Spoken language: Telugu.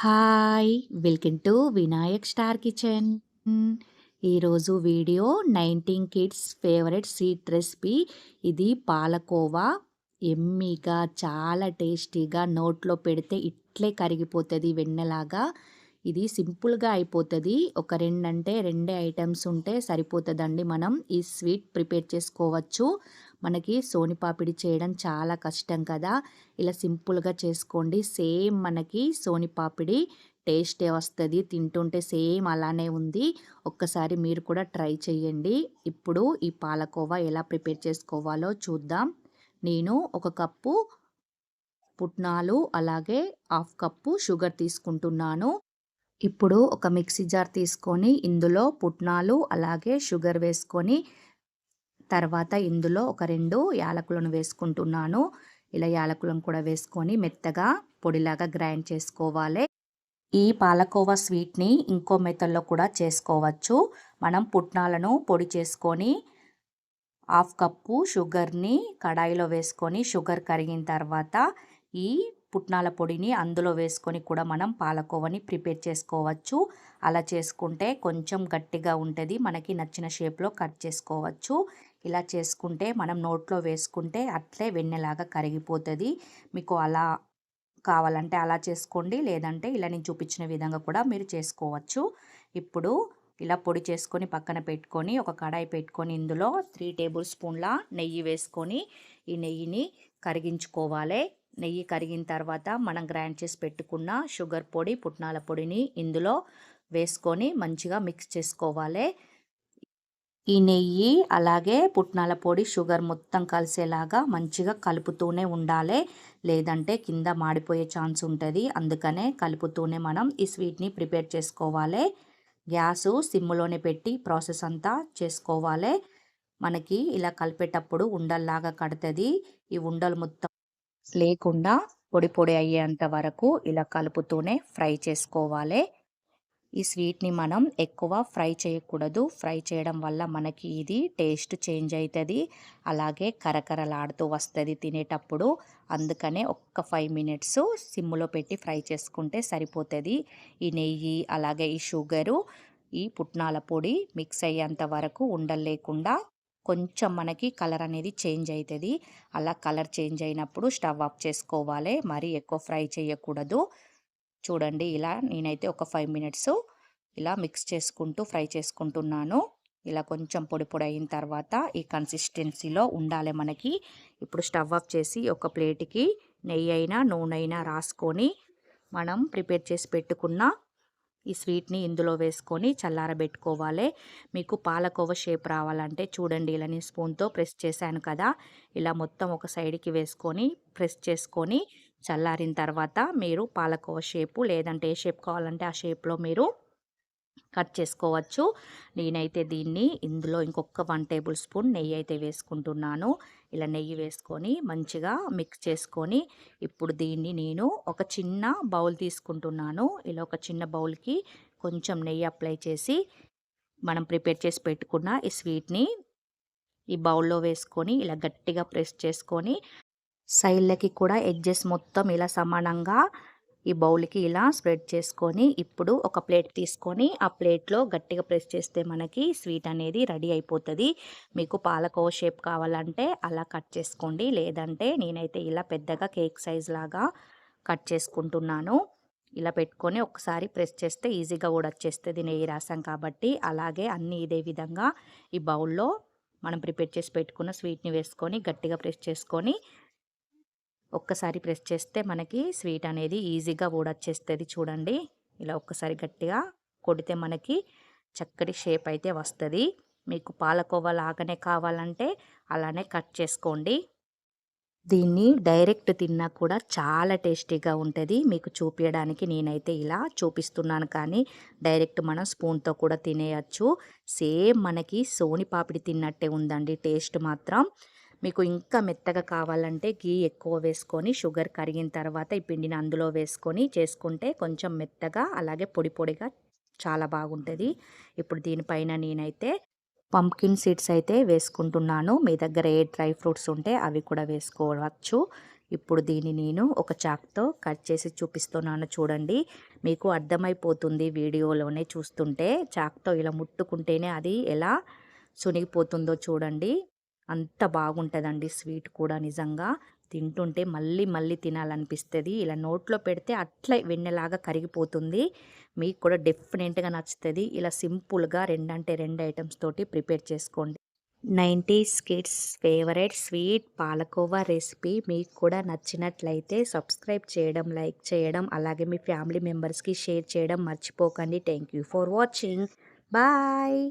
Hi welcome to Vinayak star kitchen. ఈరోజు video nineteen kids favourite sweet recipe. ఇది పాలకోవా ఎమ్మిగా చాలా టేస్టీగా నోట్లో పెడితే ఇట్లే కరిగిపోతుంది వెన్నెలాగా. ఇది సింపుల్గా అయిపోతుంది. ఒక రెండంటే రెండే ఐటమ్స్ ఉంటే సరిపోతుందండి మనం. ఈ స్వీట్ ప్రిపేర్ చేసుకోవచ్చు. మనకి సోనిపాపిడి చేయడం చాలా కష్టం కదా. ఇలా సింపుల్గా చేసుకోండి. సేమ్ మనకి సోనిపాపిడి టేస్టే వస్తుంది. తింటుంటే సేమ్ అలానే ఉంది. ఒక్కసారి మీరు కూడా ట్రై చేయండి. ఇప్పుడు ఈ పాలకోవా ఎలా ప్రిపేర్ చేసుకోవాలో చూద్దాం. నేను ఒక కప్పు పుట్నాలు అలాగే హాఫ్ కప్పు షుగర్ తీసుకుంటున్నాను. ఇప్పుడు ఒక మిక్సీ జార్ తీసుకొని ఇందులో పుట్నాలు అలాగే షుగర్ వేసుకొని తర్వాత ఇందులో ఒక రెండు యాలకులను వేసుకుంటున్నాను. ఇలా యాలకులను కూడా వేసుకొని మెత్తగా పొడిలాగా గ్రైండ్ చేసుకోవాలి. ఈ పాలకోవా స్వీట్ని ఇంకో మెథడ్లో కూడా చేసుకోవచ్చు. మనం పుట్నాలను పొడి చేసుకొని హాఫ్ కప్పు షుగర్ని కడాయిలో వేసుకొని షుగర్ కరిగిన తర్వాత ఈ పుట్నాల పొడిని అందులో వేసుకొని కూడా మనం పాలకోవని ప్రిపేర్ చేసుకోవచ్చు. అలా చేసుకుంటే కొంచెం గట్టిగా ఉంటుంది. మనకి నచ్చిన షేప్లో కట్ చేసుకోవచ్చు. ఇలా చేసుకుంటే మనం నోట్లో వేసుకుంటే అట్లే వెన్నెలాగా కరిగిపోతుంది. మీకు అలా కావాలంటే అలా చేసుకోండి. లేదంటే ఇలా నేను చూపించిన విధంగా కూడా మీరు చేసుకోవచ్చు. ఇప్పుడు ఇలా పొడి చేసుకొని పక్కన పెట్టుకొని ఒక కడాయి పెట్టుకొని ఇందులో త్రీ టేబుల్ స్పూన్ల నెయ్యి వేసుకొని ఈ నెయ్యిని కరిగించుకోవాలి. నెయ్యి కరిగిన తర్వాత మనం గ్రైండ్ చేసి పెట్టుకున్న షుగర్ పొడి పుట్నాల పొడిని ఇందులో వేసుకొని మంచిగా మిక్స్ చేసుకోవాలి. ఈ నెయ్యి అలాగే పుట్నాల పొడి షుగర్ మొత్తం కలిసేలాగా మంచిగా కలుపుతూనే ఉండాలి. లేదంటే కింద మాడిపోయే ఛాన్స్ ఉంటుంది. అందుకనే కలుపుతూనే మనం ఈ స్వీట్ని ప్రిపేర్ చేసుకోవాలి. గ్యాసు సిమ్లోనే పెట్టి ప్రాసెస్ అంతా చేసుకోవాలి. మనకి ఇలా కలిపేటప్పుడు ఉండల్లాగా కడుతుంది. ఈ ఉండలు మొత్తం లేకుండా పొడి పొడి అయ్యేంత వరకు ఇలా కలుపుతూనే ఫ్రై చేసుకోవాలి. ఈ స్వీట్ని మనం ఎక్కువ ఫ్రై చేయకూడదు. ఫ్రై చేయడం వల్ల మనకి ఇది టేస్ట్ చేంజ్ అవుతుంది అలాగే కరకరలాడుతూ వస్తుంది తినేటప్పుడు. అందుకనే ఒక్క ఫైవ్ మినిట్స్ సిమ్లో పెట్టి ఫ్రై చేసుకుంటే సరిపోతుంది. ఈ నెయ్యి అలాగే ఈ షుగరు ఈ పుట్నాల పొడి మిక్స్ అయ్యేంత వరకు ఉండలేకుండా కొంచెం మనకి కలర్ అనేది చేంజ్ అవుతుంది అలా కలర్ చేంజ్ అయినప్పుడు స్టవ్ ఆఫ్ చేసుకోవాలి. మరీ ఎక్కువ ఫ్రై చేయకూడదు. చూడండి ఇలా నేనైతే ఒక ఫైవ్ మినిట్స్ ఇలా మిక్స్ చేసుకుంటూ ఫ్రై చేసుకుంటున్నాను. ఇలా కొంచెం పొడి పొడి అయిన తర్వాత ఈ కన్సిస్టెన్సీలో ఉండాలి మనకి. ఇప్పుడు స్టవ్ ఆఫ్ చేసి ఒక ప్లేట్కి నెయ్యి అయినా నూనె అయినా రాసుకొని మనం ప్రిపేర్ చేసి పెట్టుకున్న ఈ స్వీట్ని ఇందులో వేసుకొని చల్లారబెట్టుకోవాలి. మీకు పాలకోవ షేప్ రావాలంటే చూడండి ఇలా నేను స్పూన్తో ప్రెస్ చేశాను కదా. ఇలా మొత్తం ఒక సైడ్కి వేసుకొని ప్రెస్ చేసుకొని చల్లారిన తర్వాత మీరు పాలకోవ షేపు లేదంటే ఏ షేప్ కావాలంటే ఆ షేప్లో మీరు కట్ చేసుకోవచ్చు. నేనైతే దీన్ని ఇందులో ఇంకొక వన్ టేబుల్ స్పూన్ నెయ్యి అయితే వేసుకుంటున్నాను. ఇలా నెయ్యి వేసుకొని మంచిగా మిక్స్ చేసుకొని ఇప్పుడు దీన్ని నేను ఒక చిన్న బౌల్ తీసుకుంటున్నాను. ఇలా ఒక చిన్న బౌల్కి కొంచెం నెయ్యి అప్లై చేసి మనం ప్రిపేర్ చేసి పెట్టుకున్న ఈ స్వీట్ని ఈ బౌల్లో వేసుకొని ఇలా గట్టిగా ప్రెస్ చేసుకొని సైడ్లకి కూడా ఎడ్జెస్ మొత్తం ఇలా సమానంగా ఈ బౌల్కి ఇలా స్ప్రెడ్ చేసుకొని ఇప్పుడు ఒక ప్లేట్ తీసుకొని ఆ ప్లేట్లో గట్టిగా ప్రెస్ చేస్తే మనకి స్వీట్ అనేది రెడీ అయిపోతుంది. మీకు పాలకోవ షేప్ కావాలంటే అలా కట్ చేసుకోండి. లేదంటే నేనైతే ఇలా పెద్దగా కేక్ సైజ్ లాగా కట్ చేసుకుంటున్నాను. ఇలా పెట్టుకొని ఒకసారి ప్రెస్ చేస్తే ఈజీగా కూడా వచ్చేస్తుంది నెయ్యి రాసాం కాబట్టి. అలాగే అన్నీ ఇదే విధంగా ఈ బౌల్లో మనం ప్రిపేర్ చేసి పెట్టుకున్న స్వీట్ని వేసుకొని గట్టిగా ప్రెస్ చేసుకొని ఒక్కసారి ప్రెస్ చేస్తే మనకి స్వీట్ అనేది ఈజీగా ఊడొచ్చేస్తుంది చూడండి. ఇలా ఒక్కసారి గట్టిగా కొడితే మనకి చక్కటి షేప్ అయితే వస్తుంది. మీకు పాలకోవా లాగానే కావాలంటే అలానే కట్ చేసుకోండి. దీన్ని డైరెక్ట్ తిన్నా కూడా చాలా టేస్టీగా ఉంటుంది. మీకు చూపించడానికి నేనైతే ఇలా చూపిస్తున్నాను కానీ డైరెక్ట్ మనం స్పూన్తో కూడా తినేయచ్చు. సేమ్ మనకి సోని పాపిడి తిన్నట్టే ఉందండి టేస్ట్ మాత్రం. మీకు ఇంకా మెత్తగా కావాలంటే గీ ఎక్కువ వేసుకొని షుగర్ కరిగిన తర్వాత ఈ పిండిని అందులో వేసుకొని చేసుకుంటే కొంచెం మెత్తగా అలాగే పొడి పొడిగా చాలా బాగుంటుంది. ఇప్పుడు దీనిపైన నేనైతే పంప్కిన్ సీడ్స్ అయితే వేసుకుంటున్నాను. మీ దగ్గర ఏ డ్రై ఫ్రూట్స్ ఉంటే అవి కూడా వేసుకోవచ్చు. ఇప్పుడు దీన్ని నేను ఒక చాక్తో కట్ చేసి చూపిస్తున్నాను చూడండి. మీకు అర్థమైపోతుంది వీడియోలోనే చూస్తుంటే. చాక్తో ఇలా ముట్టుకుంటేనే అది ఎలా సునిగిపోతుందో చూడండి. అంత బాగుంటుందండి స్వీట్ కూడా నిజంగా. తింటుంటే మళ్ళీ మళ్ళీ తినాలనిపిస్తుంది. ఇలా నోట్లో పెడితే అట్లా వెన్నెలాగా కరిగిపోతుంది. మీకు కూడా డెఫినెట్గా నచ్చుతుంది. ఇలా సింపుల్గా రెండంటే రెండు ఐటమ్స్ తోటి ప్రిపేర్ చేసుకోండి. Nineties kids favourite sweet palkova recipe. మీకు కూడా నచ్చినట్లయితే సబ్స్క్రైబ్ చేయడం లైక్ చేయడం అలాగే మీ ఫ్యామిలీ మెంబర్స్కి షేర్ చేయడం మర్చిపోకండి. Thank you for watching. Bye.